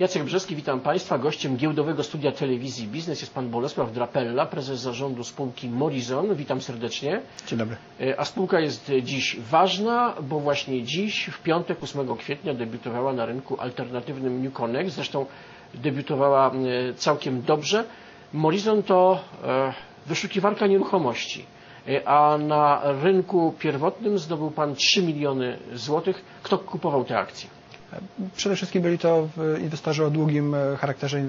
Jacek Brzeski, witam Państwa. Gościem giełdowego studia telewizji Biznes jest Pan Bolesław Drapella, prezes zarządu spółki Morizon. Witam serdecznie. Dzień dobry. E, A spółka jest dziś ważna, bo właśnie dziś, w piątek 8 kwietnia, debiutowała na rynku alternatywnym New Connect. Zresztą debiutowała całkiem dobrze. Morizon to e, wyszukiwarka nieruchomości, E, a na rynku pierwotnym zdobył Pan 3 miliony złotych. Kto kupował te akcje? Przede wszystkim byli to inwestorzy o długim e, charakterze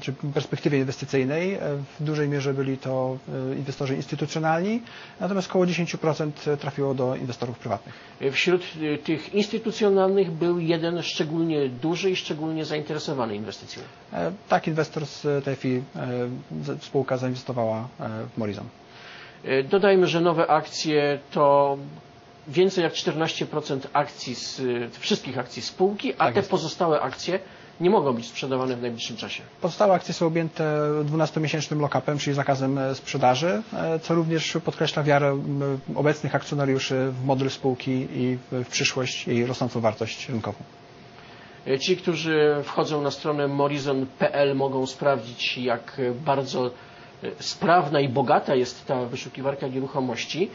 czy perspektywie inwestycyjnej. E, W dużej mierze byli to e, inwestorzy instytucjonalni, natomiast około 10% trafiło do inwestorów prywatnych. Wśród tych instytucjonalnych był jeden szczególnie duży i szczególnie zainteresowany inwestycją. Tak inwestor z TFI, spółka zainwestowała w Morizon. Dodajmy, że nowe akcje to więcej jak 14% akcji z, e, wszystkich akcji spółki, a Tak te jest. pozostałe akcje nie mogą być sprzedawane w najbliższym czasie. Pozostałe akcje są objęte 12-miesięcznym lock-upem, czyli zakazem e, sprzedaży, e, co również podkreśla wiarę obecnych akcjonariuszy w model spółki i w przyszłość jej rosnącą wartość rynkową. E, Ci, którzy wchodzą na stronę morizon.pl mogą sprawdzić, jak bardzo sprawna i bogata jest ta wyszukiwarka nieruchomości.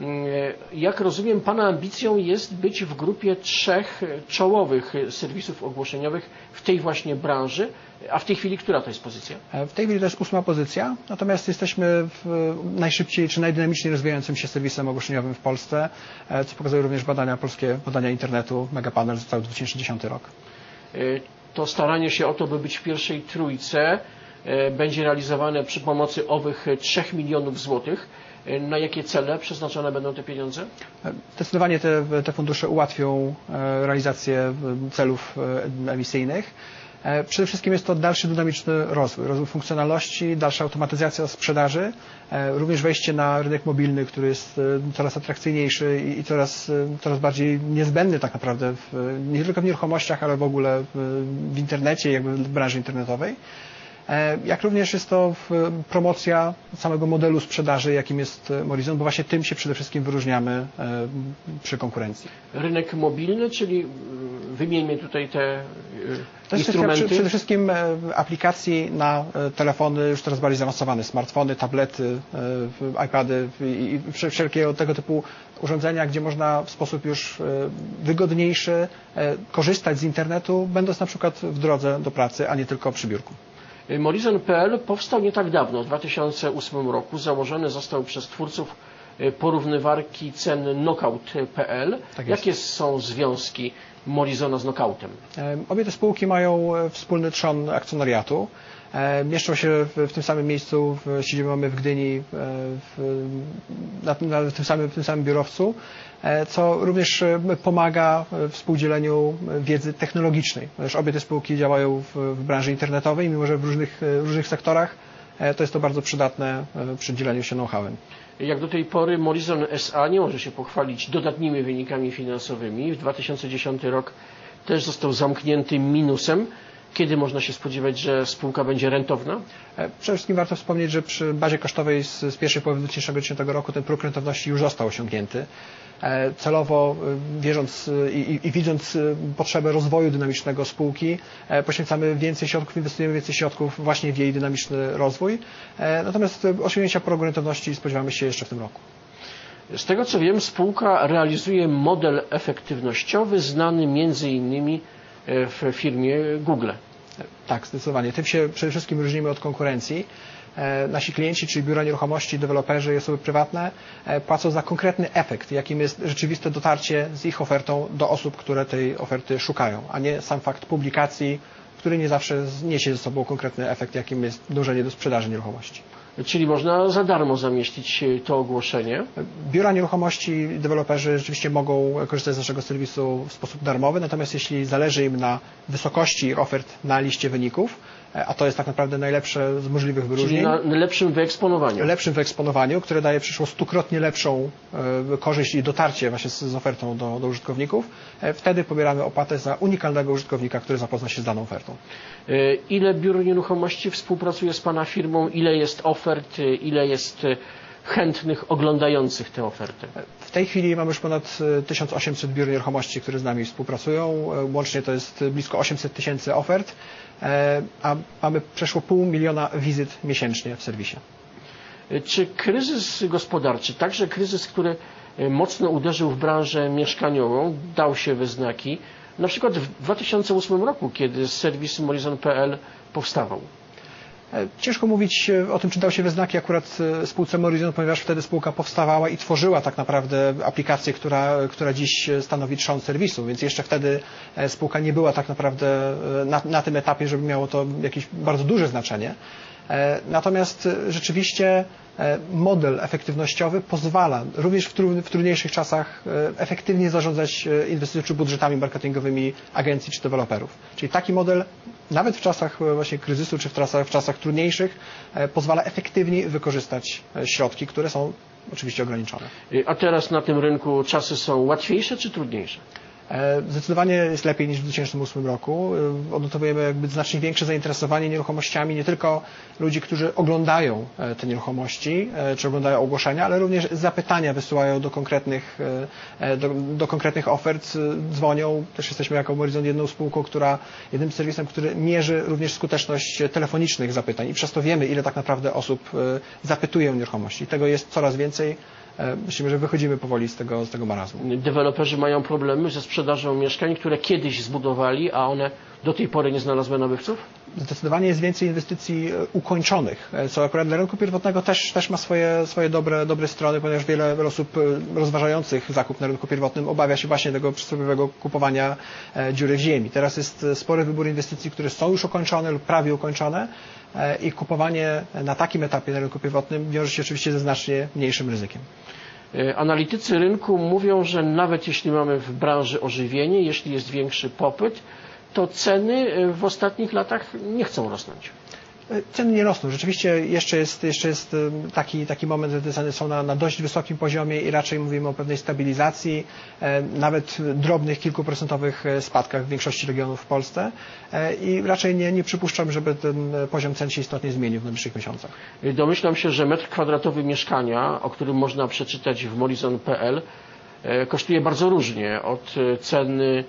Mm, Jak rozumiem, Pana ambicją jest być w grupie trzech czołowych serwisów ogłoszeniowych w tej właśnie branży. A w tej chwili która to jest pozycja? E, W tej chwili to jest ósma pozycja, natomiast jesteśmy najszybciej czy najdynamiczniej rozwijającym się serwisem ogłoszeniowym w Polsce, e, co pokazują również badania polskie, badania internetu Megapanel za cały 2010 rok. E, To staranie się o to, by być w pierwszej trójce będzie realizowane przy pomocy owych e, 3 milionów złotych. E, Na jakie cele przeznaczone będą te pieniądze? E, Zdecydowanie te, te fundusze ułatwią e, realizację e, celów e, emisyjnych. E, Przede wszystkim jest to dalszy dynamiczny rozwój, rozwój funkcjonalności, dalsza automatyzacja sprzedaży, e, również wejście na rynek mobilny, który jest e, coraz atrakcyjniejszy i, coraz, e, coraz bardziej niezbędny tak naprawdę w, nie tylko w nieruchomościach, ale w ogóle w, w internecie, jakby w branży internetowej. E, Jak również jest to promocja samego modelu sprzedaży, jakim jest e, Morizon, bo właśnie tym się przede wszystkim wyróżniamy e, przy konkurencji. Rynek mobilny, czyli mm, wymieńmy tutaj te To jest instrumenty. przede wszystkim aplikacji na telefony już coraz bardziej zaawansowane, smartfony, tablety, iPady i, i wsze- wszelkiego tego typu urządzenia, gdzie można w sposób już wygodniejszy korzystać z internetu, będąc na przykład w drodze do pracy, a nie tylko przy biurku. E, Morizon.pl powstał nie tak dawno, w 2008 roku. Założony został przez twórców e, porównywarki cen knockout.pl. Tak. Jakie są związki Morizona z Knockoutem? Obie te spółki mają e, wspólny trzon akcjonariatu. E, Mieszczą się w, tym samym miejscu, w mamy w Gdyni, e, w, na, na, tym samym, w tym samym biurowcu, e, co również pomaga w współdzieleniu wiedzy technologicznej. Ponieważ obie te spółki działają w, w branży internetowej, mimo że w różnych, różnych sektorach, to jest to bardzo przydatne przy dzieleniu się know-howem. Jak do tej pory Morizon SA nie może się pochwalić dodatnimi wynikami finansowymi. W 2010 rok też został zamknięty minusem. Kiedy można się spodziewać, że spółka będzie rentowna? E, Przede wszystkim warto wspomnieć, że przy bazie kosztowej z, z pierwszej połowy 2010 roku ten próg rentowności już został osiągnięty. E, Celowo, e, wierząc i, i, i widząc potrzebę rozwoju dynamicznego spółki, poświęcamy więcej środków, inwestujemy więcej środków właśnie w jej dynamiczny rozwój. Natomiast osiągnięcia progu rentowności spodziewamy się jeszcze w tym roku. Z tego co wiem, spółka realizuje model efektywnościowy znany między innymi w firmie Google. Tak, zdecydowanie. Tym się przede wszystkim różnimy od konkurencji. E, Nasi klienci, czyli biura nieruchomości, deweloperzy i osoby prywatne e, płacą za konkretny efekt, jakim jest rzeczywiste dotarcie z ich ofertą do osób, które tej oferty szukają, a nie sam fakt publikacji, który nie zawsze niesie ze sobą konkretny efekt, jakim jest dążenie do sprzedaży nieruchomości. Czyli można za darmo zamieścić e, to ogłoszenie. Biura nieruchomości, deweloperzy rzeczywiście mogą korzystać z naszego serwisu w sposób darmowy, natomiast jeśli zależy im na wysokości ofert na liście wyników, a to jest tak naprawdę najlepsze z możliwych Czyli wyróżnień, na lepszym wyeksponowaniu. lepszym wyeksponowaniu, które daje przyszło stukrotnie lepszą e, korzyść i dotarcie właśnie z, ofertą do, do użytkowników, e, wtedy pobieramy opłatę za unikalnego użytkownika, który zapozna się z daną ofertą. E, Ile biur nieruchomości współpracuje z Pana firmą? Ile jest ofert? E, Ile jest chętnych oglądających tę ofertę? W tej chwili mamy już ponad e, 1800 biur nieruchomości, które z nami współpracują. E, Łącznie to jest blisko 800 tysięcy ofert, e, a mamy przeszło pół miliona wizyt miesięcznie w serwisie. Czy kryzys gospodarczy, także kryzys, który e, mocno uderzył w branżę mieszkaniową, dał się we znaki? Na przykład w 2008 roku, kiedy serwis Morizon.pl powstawał. E, Ciężko mówić e, o tym, czy dał się we znaki akurat e, spółce Morizon, ponieważ wtedy spółka powstawała i tworzyła tak naprawdę aplikację, która, która dziś stanowi trzon serwisu, więc jeszcze wtedy spółka nie była tak naprawdę na, na tym etapie, żeby miało to jakieś bardzo duże znaczenie. Natomiast rzeczywiście model efektywnościowy pozwala również w, tru, w trudniejszych czasach e, efektywnie zarządzać e, inwestycjami czy budżetami marketingowymi agencji czy deweloperów. Czyli taki model nawet w czasach e, właśnie kryzysu czy w czasach, w czasach trudniejszych e, pozwala efektywniej wykorzystać e, środki, które są oczywiście ograniczone. E, A teraz na tym rynku czasy są łatwiejsze czy trudniejsze? E, Zdecydowanie jest lepiej niż w 2008 roku. E, Odnotowujemy jakby znacznie większe zainteresowanie nieruchomościami nie tylko ludzi, którzy oglądają e, te nieruchomości, czy oglądają ogłoszenia, ale również zapytania wysyłają do konkretnych, do, do konkretnych ofert, dzwonią. Też jesteśmy jako Horizon jedną spółką, która, jednym serwisem, który mierzy również skuteczność telefonicznych zapytań i przez to wiemy, ile tak naprawdę osób zapytuje o nieruchomości. Tego jest coraz więcej. E, Myślimy, że wychodzimy powoli z tego, z tego marazmu. Deweloperzy mają problemy ze sprzedażą mieszkań, które kiedyś zbudowali, a one do tej pory nie znalazły nabywców? Zdecydowanie jest więcej inwestycji e, ukończonych, e, co akurat dla rynku pierwotnego też, też ma swoje, swoje dobre, dobre strony, ponieważ wiele, osób e, rozważających zakup na rynku pierwotnym obawia się właśnie tego przysłowiowego kupowania dziury w ziemi. Teraz jest spory wybór inwestycji, które są już ukończone lub prawie ukończone i kupowanie na takim etapie na rynku pierwotnym wiąże się oczywiście ze znacznie mniejszym ryzykiem. Analitycy rynku mówią, że nawet jeśli mamy w branży ożywienie, jeśli jest większy popyt, to ceny e, w ostatnich latach nie chcą rosnąć. E, Ceny nie rosną. Rzeczywiście jeszcze jest, jeszcze jest taki, taki moment, że te ceny są na, na dość wysokim poziomie i raczej mówimy o pewnej stabilizacji, e, nawet drobnych, kilkuprocentowych e, spadkach w większości regionów w Polsce i raczej nie, nie przypuszczam, żeby ten poziom cen się istotnie zmienił w najbliższych miesiącach. Domyślam się, że metr kwadratowy mieszkania, o którym można przeczytać w morizon.pl, kosztuje bardzo różnie, od e, ceny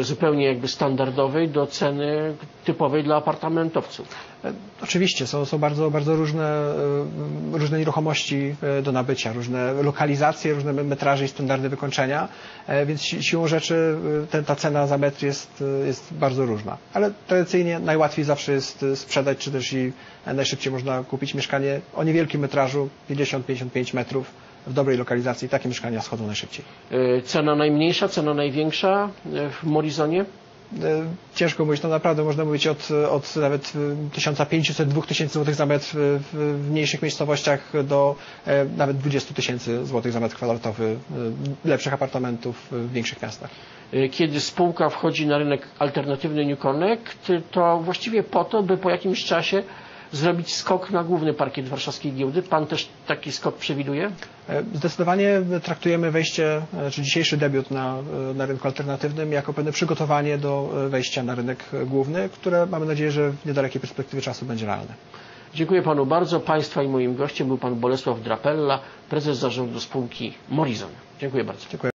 zupełnie jakby standardowej do ceny typowej dla apartamentowców. E, Oczywiście są, są bardzo, bardzo różne, e, różne nieruchomości e, do nabycia, różne lokalizacje, różne metraże i standardy wykończenia, e, więc si- siłą rzeczy e, te, ta cena za metr jest, e, jest bardzo różna. Ale tradycyjnie najłatwiej zawsze jest e, sprzedać, czy też i najszybciej można kupić mieszkanie o niewielkim metrażu, 50-55 metrów w dobrej lokalizacji. Takie mieszkania schodzą najszybciej. E, Cena najmniejsza, cena największa e, w Morizonie? E, Ciężko mówić, no naprawdę można mówić od, od nawet e, 1500-2000 zł za metr w, mniejszych miejscowościach do nawet 20 tysięcy złotych za metr kwadratowy lepszych apartamentów w większych miastach. Kiedy spółka wchodzi na rynek alternatywny New Connect, to właściwie po to, by po jakimś czasie zrobić skok na główny parkiet warszawskiej giełdy. Pan też taki skok przewiduje? E, Zdecydowanie traktujemy wejście, e, czy dzisiejszy debiut na, e, na rynku alternatywnym jako pewne przygotowanie do wejścia na rynek główny, które mamy nadzieję, że w niedalekiej perspektywie czasu będzie realne. Dziękuję panu bardzo. Państwa i moim gościem był pan Bolesław Drapella, prezes zarządu spółki Morizon. Dziękuję bardzo. Dziękuję.